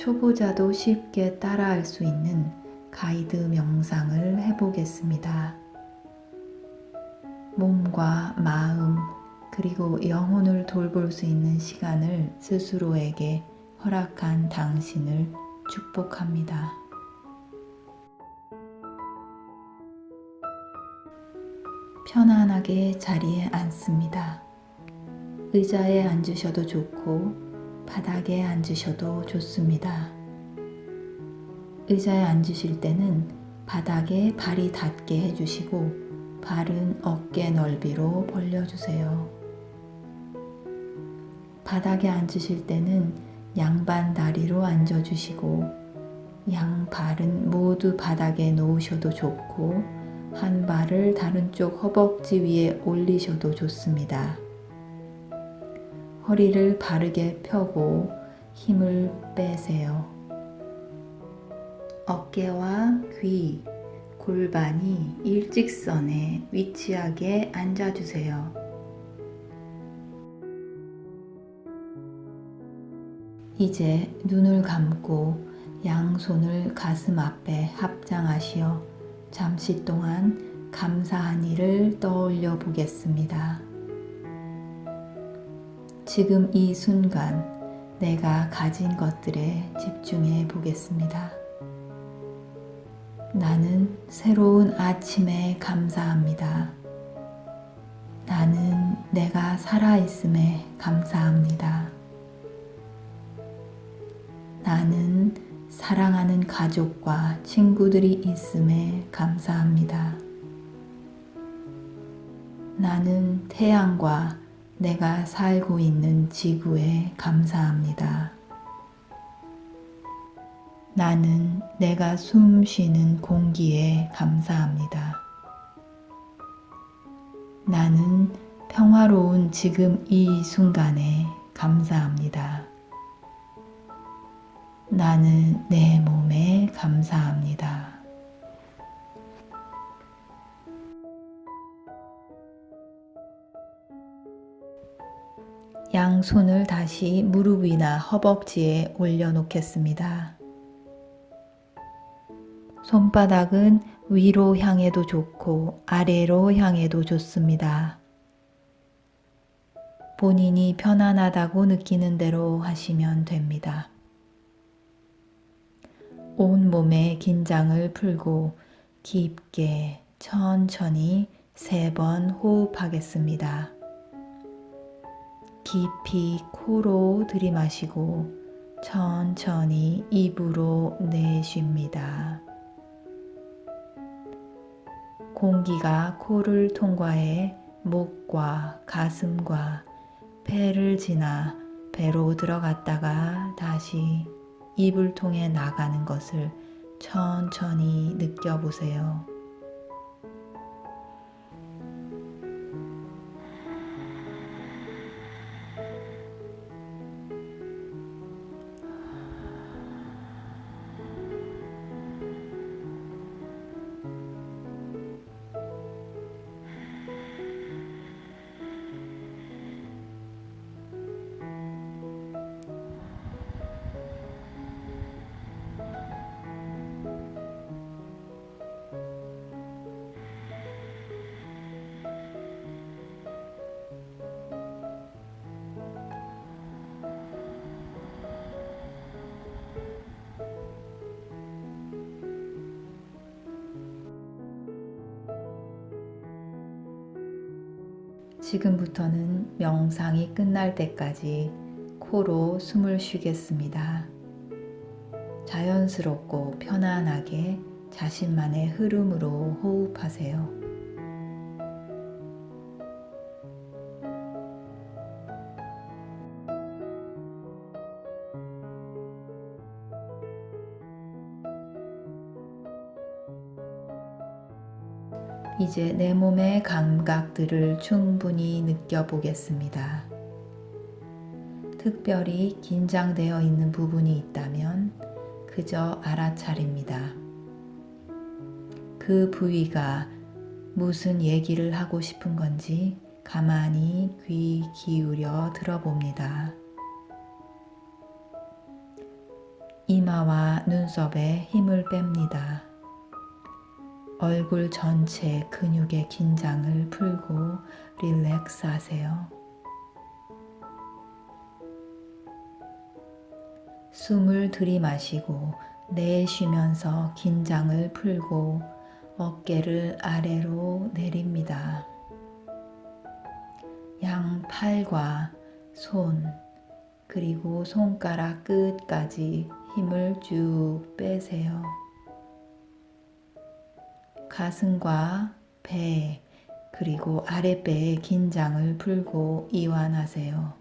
초보자도 쉽게 따라할 수 있는 가이드 명상을 해보겠습니다. 몸과 마음, 그리고 영혼을 돌볼 수 있는 시간을 스스로에게 허락한 당신을 축복합니다. 편안하게 자리에 앉습니다. 의자에 앉으셔도 좋고 바닥에 앉으셔도 좋습니다. 의자에 앉으실 때는 바닥에 발이 닿게 해주시고 발은 어깨 넓이로 벌려주세요. 바닥에 앉으실 때는 양반 다리로 앉아주시고 양 발은 모두 바닥에 놓으셔도 좋고 한 발을 다른 쪽 허벅지 위에 올리셔도 좋습니다. 허리를 바르게 펴고 힘을 빼세요. 어깨와 귀, 골반이 일직선에 위치하게 앉아주세요. 이제 눈을 감고 양손을 가슴 앞에 합장하시어 잠시 동안 감사한 일을 떠올려 보겠습니다. 지금 이 순간 내가 가진 것들에 집중해 보겠습니다. 나는 새로운 아침에 감사합니다. 나는 내가 살아있음에 감사합니다. 나는 사랑하는 가족과 친구들이 있음에 감사합니다. 나는 태양과 내가 살고 있는 지구에 감사합니다. 나는 내가 숨 쉬는 공기에 감사합니다. 나는 평화로운 지금 이 순간에 감사합니다. 나는 내 몸에 감사합니다. 양손을 다시 무릎 위나 허벅지에 올려놓겠습니다. 손바닥은 위로 향해도 좋고 아래로 향해도 좋습니다. 본인이 편안하다고 느끼는 대로 하시면 됩니다. 온 몸의 긴장을 풀고 깊게 천천히 세 번 호흡하겠습니다. 깊이 코로 들이마시고 천천히 입으로 내쉽니다. 공기가 코를 통과해 목과 가슴과 폐를 지나 배로 들어갔다가 다시 입을 통해 나가는 것을 천천히 느껴보세요. 지금부터는 명상이 끝날 때까지 코로 숨을 쉬겠습니다. 자연스럽고 편안하게 자신만의 흐름으로 호흡하세요. 이제 내 몸의 감각들을 충분히 느껴보겠습니다. 특별히 긴장되어 있는 부분이 있다면 그저 알아차립니다. 그 부위가 무슨 얘기를 하고 싶은 건지 가만히 귀 기울여 들어봅니다. 이마와 눈썹에 힘을 뺍니다. 얼굴 전체 근육의 긴장을 풀고 릴렉스 하세요. 숨을 들이마시고 내쉬면서 긴장을 풀고 어깨를 아래로 내립니다. 양 팔과 손, 그리고 손가락 끝까지 힘을 쭉 빼세요. 가슴과 배, 그리고 아랫배의 긴장을 풀고 이완하세요.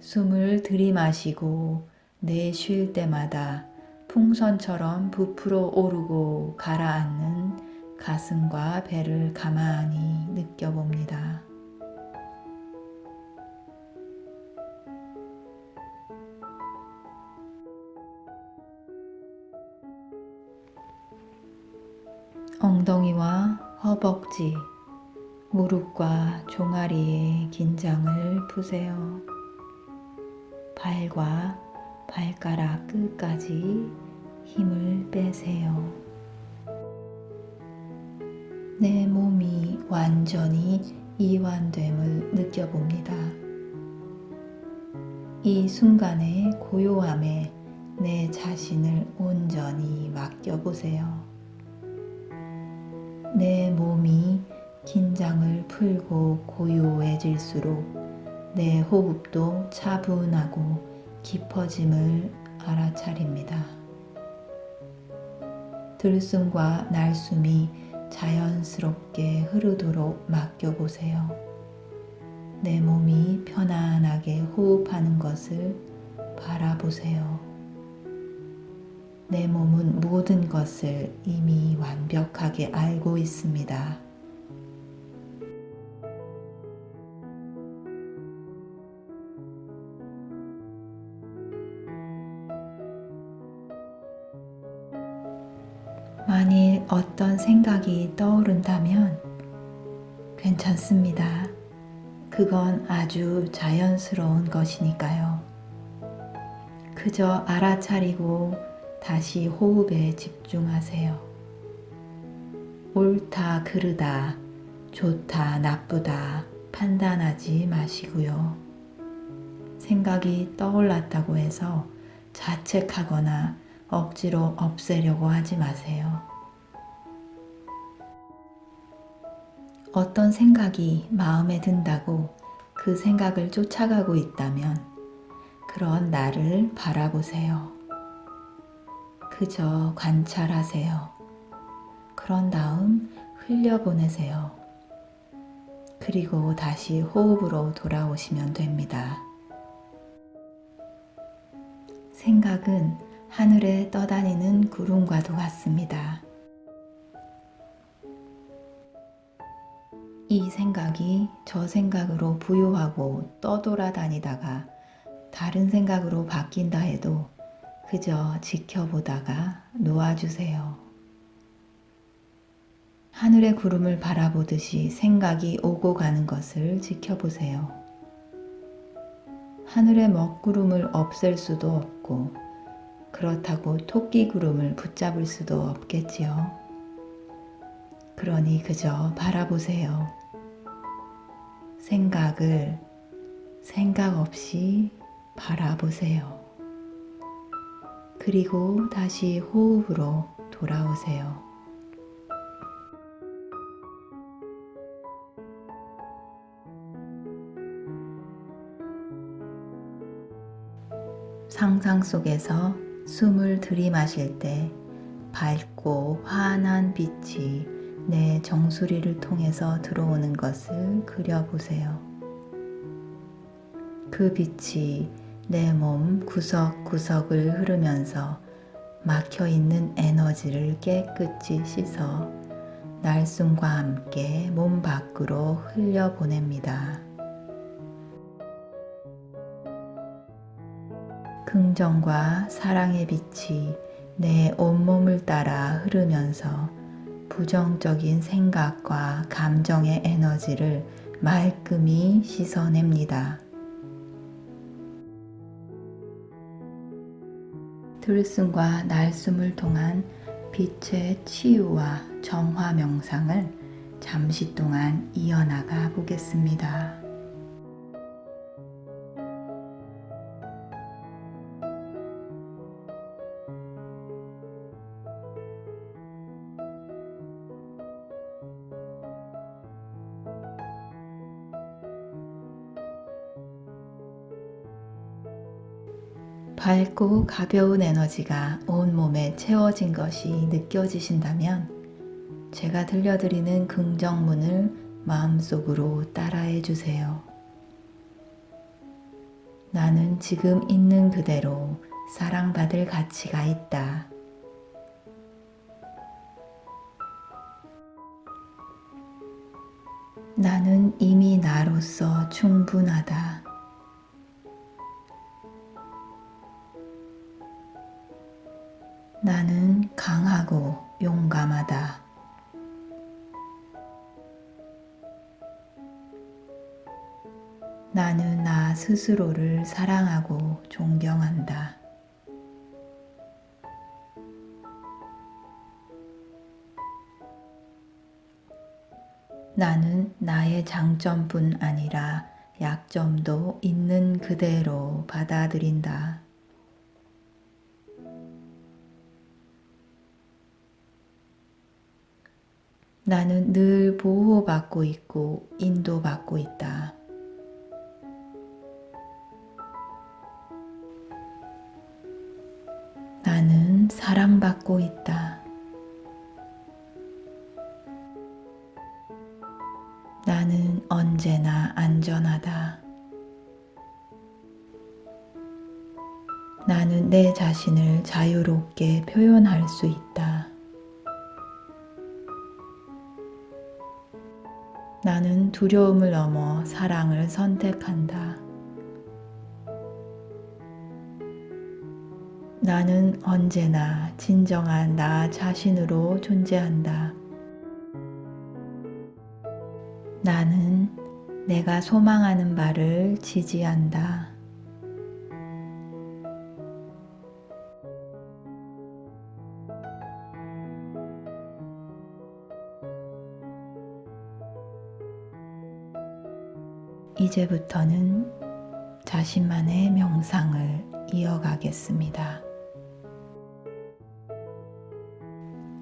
숨을 들이마시고 내쉴 때마다 풍선처럼 부풀어 오르고 가라앉는 가슴과 배를 가만히 느껴봅니다. 엉덩이와 허벅지, 무릎과 종아리의 긴장을 푸세요. 발과 발가락 끝까지 힘을 빼세요. 내 몸이 완전히 이완됨을 느껴봅니다. 이 순간의 고요함에 내 자신을 온전히 맡겨보세요. 내 몸이 긴장을 풀고 고요해질수록 내 호흡도 차분하고 깊어짐을 알아차립니다. 들숨과 날숨이 자연스럽게 흐르도록 맡겨보세요. 내 몸이 편안하게 호흡하는 것을 바라보세요. 내 몸은 모든 것을 이미 완벽하게 알고 있습니다. 만일 어떤 생각이 떠오른다면 괜찮습니다. 그건 아주 자연스러운 것이니까요. 그저 알아차리고 다시 호흡에 집중하세요. 옳다, 그르다, 좋다, 나쁘다 판단하지 마시고요. 생각이 떠올랐다고 해서 자책하거나 억지로 없애려고 하지 마세요. 어떤 생각이 마음에 든다고 그 생각을 쫓아가고 있다면 그런 나를 바라보세요. 그저 관찰하세요. 그런 다음 흘려보내세요. 그리고 다시 호흡으로 돌아오시면 됩니다. 생각은 하늘에 떠다니는 구름과도 같습니다. 이 생각이 저 생각으로 부유하고 떠돌아다니다가 다른 생각으로 바뀐다 해도 그저 지켜보다가 놓아주세요. 하늘의 구름을 바라보듯이 생각이 오고 가는 것을 지켜보세요. 하늘의 먹구름을 없앨 수도 없고 그렇다고 토끼 구름을 붙잡을 수도 없겠지요. 그러니 그저 바라보세요. 생각을 생각 없이 바라보세요. 그리고 다시 호흡으로 돌아오세요. 상상 속에서 숨을 들이마실 때 밝고 환한 빛이 내 정수리를 통해서 들어오는 것을 그려보세요. 그 빛이 내 몸 구석구석을 흐르면서 막혀 있는 에너지를 깨끗이 씻어 날숨과 함께 몸 밖으로 흘려보냅니다. 긍정과 사랑의 빛이 내 온몸을 따라 흐르면서 부정적인 생각과 감정의 에너지를 말끔히 씻어냅니다. 들숨과 날숨을 통한 빛의 치유와 정화 명상을 잠시 동안 이어나가 보겠습니다. 밝고 가벼운 에너지가 온 몸에 채워진 것이 느껴지신다면 제가 들려드리는 긍정문을 마음속으로 따라해 주세요. 나는 지금 있는 그대로 사랑받을 가치가 있다. 나는 이미 나로서 충분하다. 나는 강하고 용감하다. 나는 나 스스로를 사랑하고 존경한다. 나는 나의 장점뿐 아니라 약점도 있는 그대로 받아들인다. 나는 늘 보호받고 있고 인도받고 있다. 나는 사랑받고 있다. 나는 언제나 안전하다. 나는 내 자신을 자유롭게 표현할 수 있다. 나는 두려움을 넘어 사랑을 선택한다. 나는 언제나 진정한 나 자신으로 존재한다. 나는 내가 소망하는 바를 지지한다. 이제부터는 자신만의 명상을 이어가겠습니다.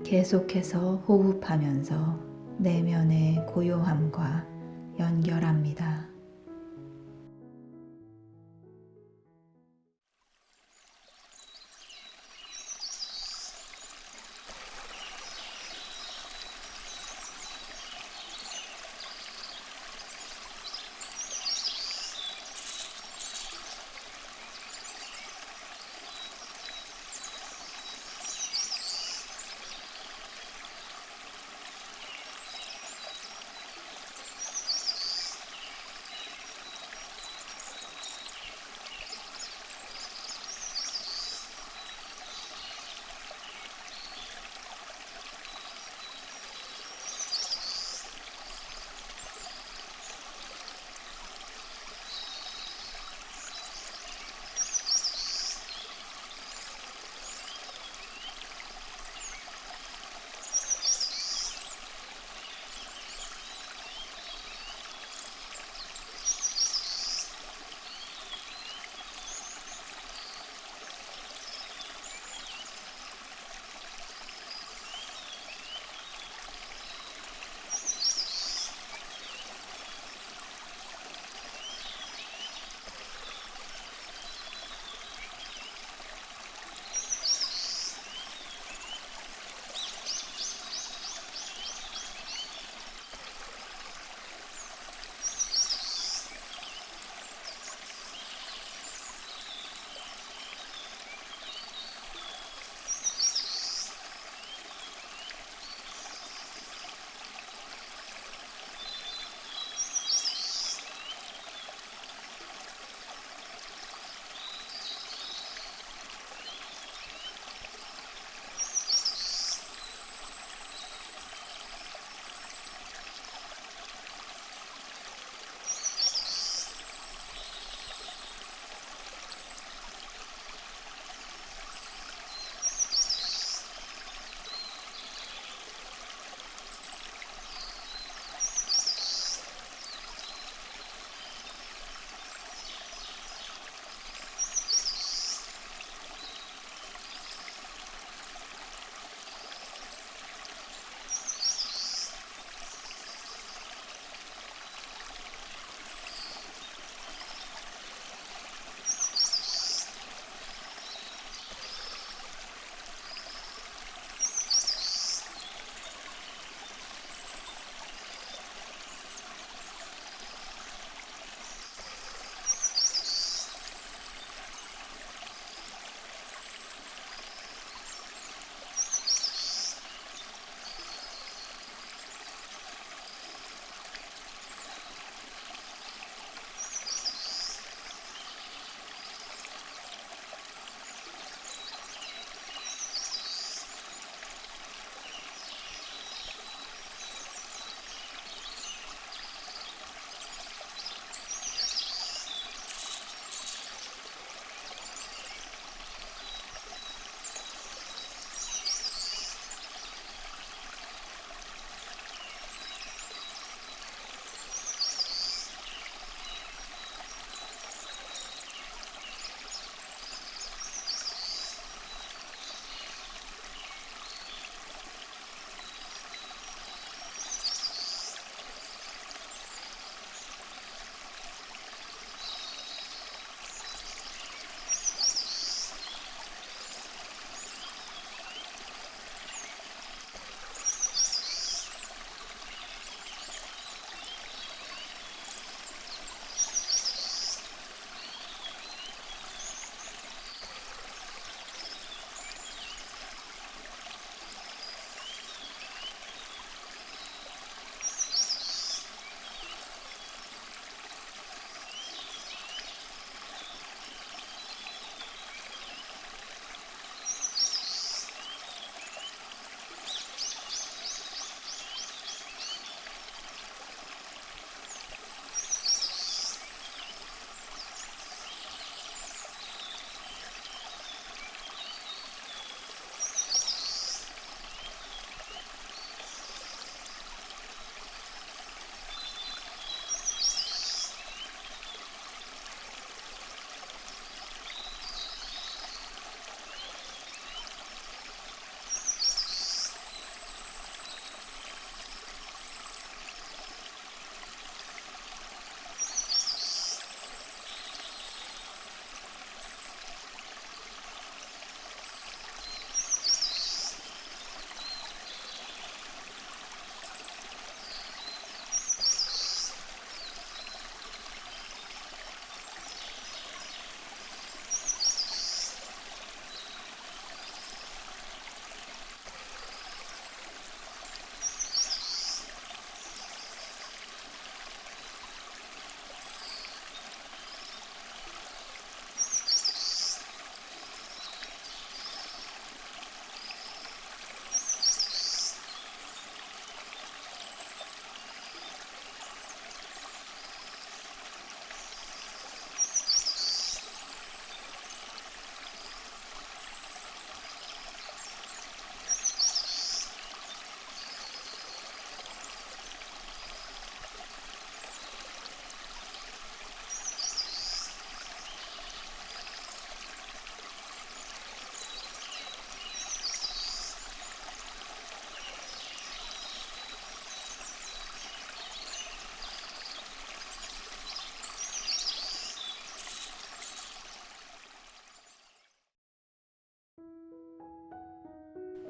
계속해서 호흡하면서 내면의 고요함과 연결합니다.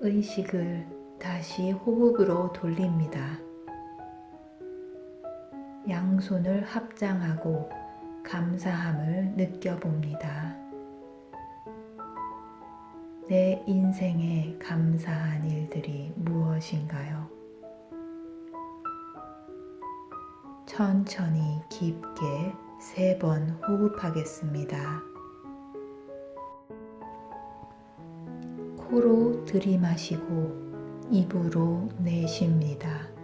의식을 다시 호흡으로 돌립니다. 양손을 합장하고 감사함을 느껴봅니다. 내 인생에 감사한 일들이 무엇인가요? 천천히 깊게 세 번 호흡하겠습니다. 코로 들이마시고 입으로 내쉽니다.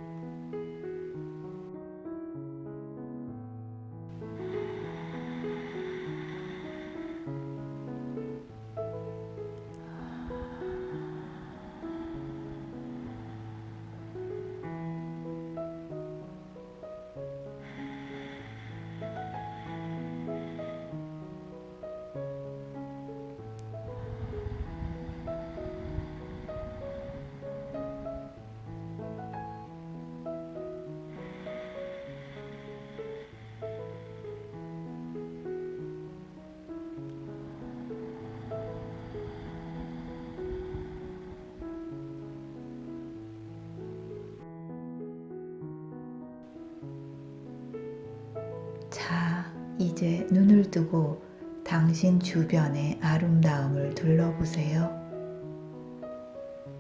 이제 눈을 뜨고 당신 주변의 아름다움을 둘러보세요.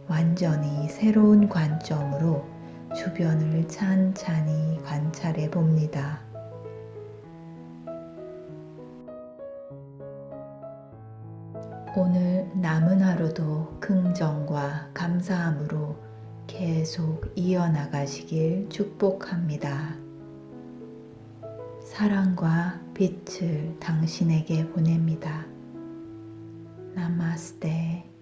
완전히 새로운 관점으로 주변을 찬찬히 관찰해 봅니다. 오늘 남은 하루도 긍정과 감사함으로 계속 이어나가시길 축복합니다. 사랑과 빛을 당신에게 보냅니다. 나마스테.